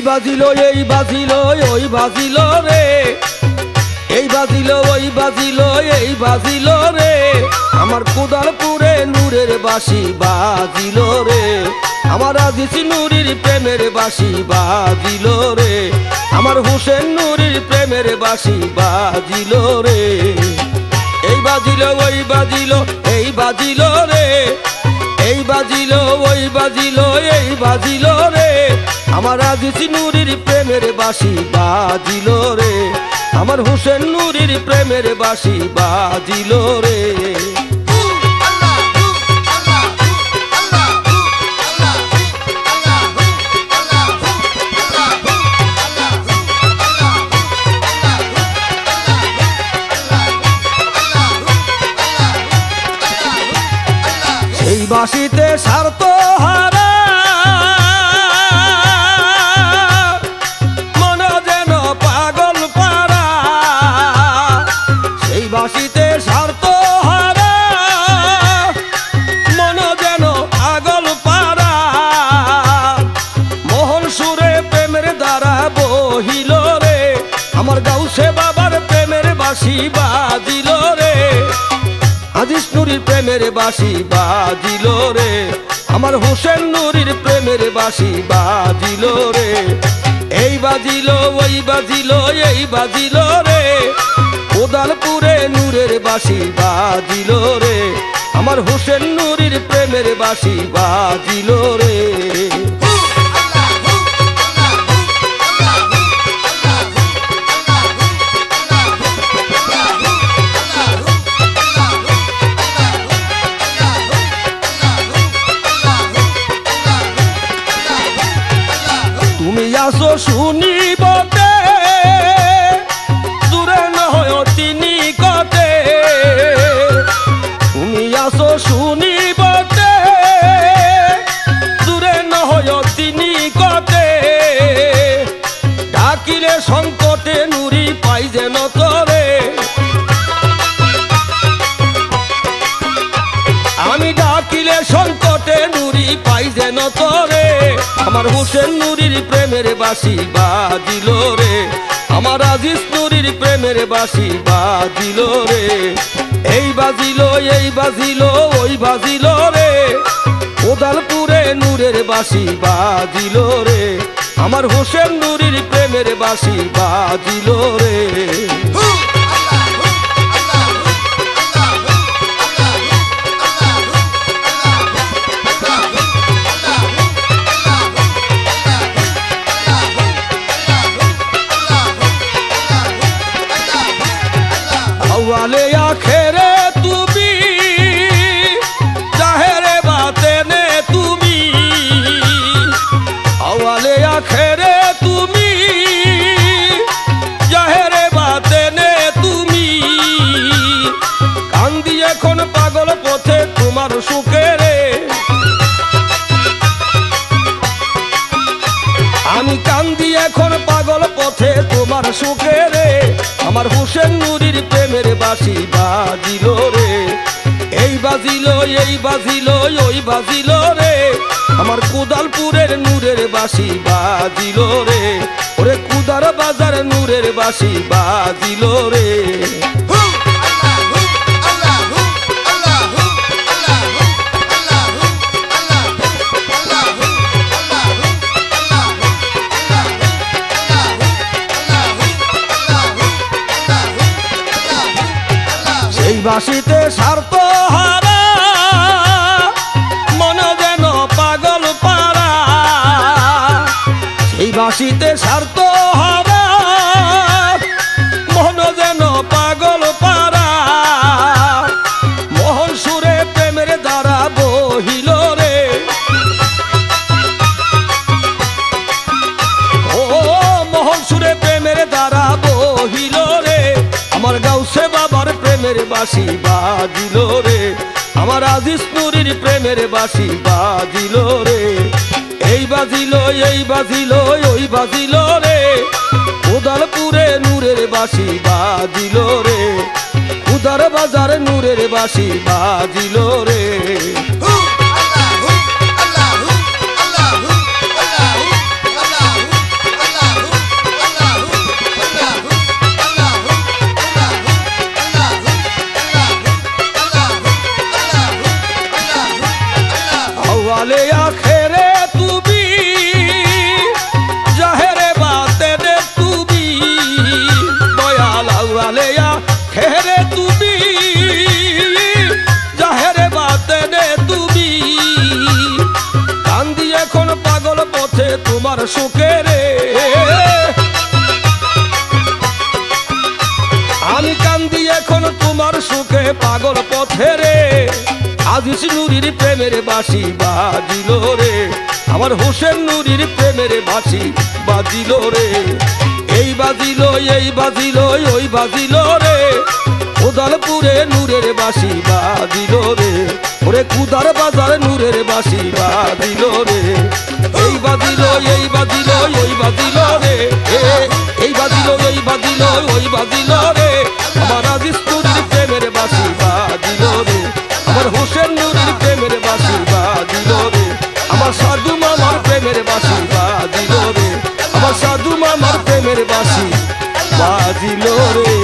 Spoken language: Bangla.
এই বাজিল এই বাজিল, ওই বাজিল রে। এই বাজিল, ওই বাজিল, এই বাজিল রে। আমার কুদালপুরে নূরের বাসি বাজিল রে। আমার আজিস নুরির প্রেমের বাসি বাজিল রে। আমার হুসেন নুরির প্রেমের বাসি বাজিল রে। এই বাজিল, ওই বাজিল, এই বাজিল রে। এই বাজিল, ওই বাজিল, এই বাজিল রে। আমার আজিস নুরির প্রেমের বাসি বাজিল রে। আমার হুসেন নুরির প্রেমের বাসি বাজিল রে। সেই বাসিতে স্বার্থ বাসি বাজিল রে। আজিস নুরির প্রেমের বাসি বাজিল রে। আমার হোসেন নুরির প্রেমের বাসি বাজিল রে। এই বাজিল, ওই বাজিল, এই বাজিল রে। উদালপুরে নূরের বাসি বাজিল রে। আমার হোসেন নুরির প্রেমের বাসি বাজিল রে। সংকটে নুরি পাই যেন তরে আমি ডাকিলে সংকটে নুরি পাই যেন তরে আমার হোসেন নুরির প্রেমের বাসি বাজিল রে। আমার আজিজ নুরির প্রেমের বাসি বাজিল রে। এই বাজিল এই বাজিল, ওই বাজিল রে। উদালপুরে নূরের বাসি বাজিল রে। আমার হোসেন নুরির প্রেমের বাসি বাজিল রে। আওয়ালে আখেরে আমি কান্দি এখন পাগল পথে তোমার সুখে রে। আমার হুসেন নুরির প্রেমের বাসি বাজিল রে। এই বাজিল এই বাজিল, ওই বাজিল রে। আমার কুদালপুরের নূরের বাসি বাজিল রে। ওরে কুদার বাজার নূরের বাসি বাজিল রে। প্রেমের বাসি বাজিল রে। আমার নুরির প্রেমের বাসি বাজিল রে। এই বাজিল এই বাজিল, ওই বাজিল রে। উদালপুরে নূরের বাসি বাজিল রে। উদার বাজার নূরের বাসি বাজিল রে। वाले आखेरे तू भी जहरे बाते दे तू भी दयाल वाले आखेरे तू भी जहरे बाते दे तू भी কান্দি এখন পাগল পথে তোমার সুখে রে আমি কান্দি এখন তোমার সুখে আজিস নুরির প্রেমের বাসি বাজিল রে। আমার হোসেন নুরির প্রেমের বাসি বাজিল রে। এই বাজিল এই বাজিল, ওই বাজিল রে। উদালপুরে নূরের বাসি বাজিল রে। ওরে কুদার বাজার নূরের বাসি বাজিল রে। এই বাজিল এই বাজিল, ওই বাজিল রে। এই বাজিল এই বাজিল, ওই বাজিল রে। প্রেমের বাসি বাজিল রে।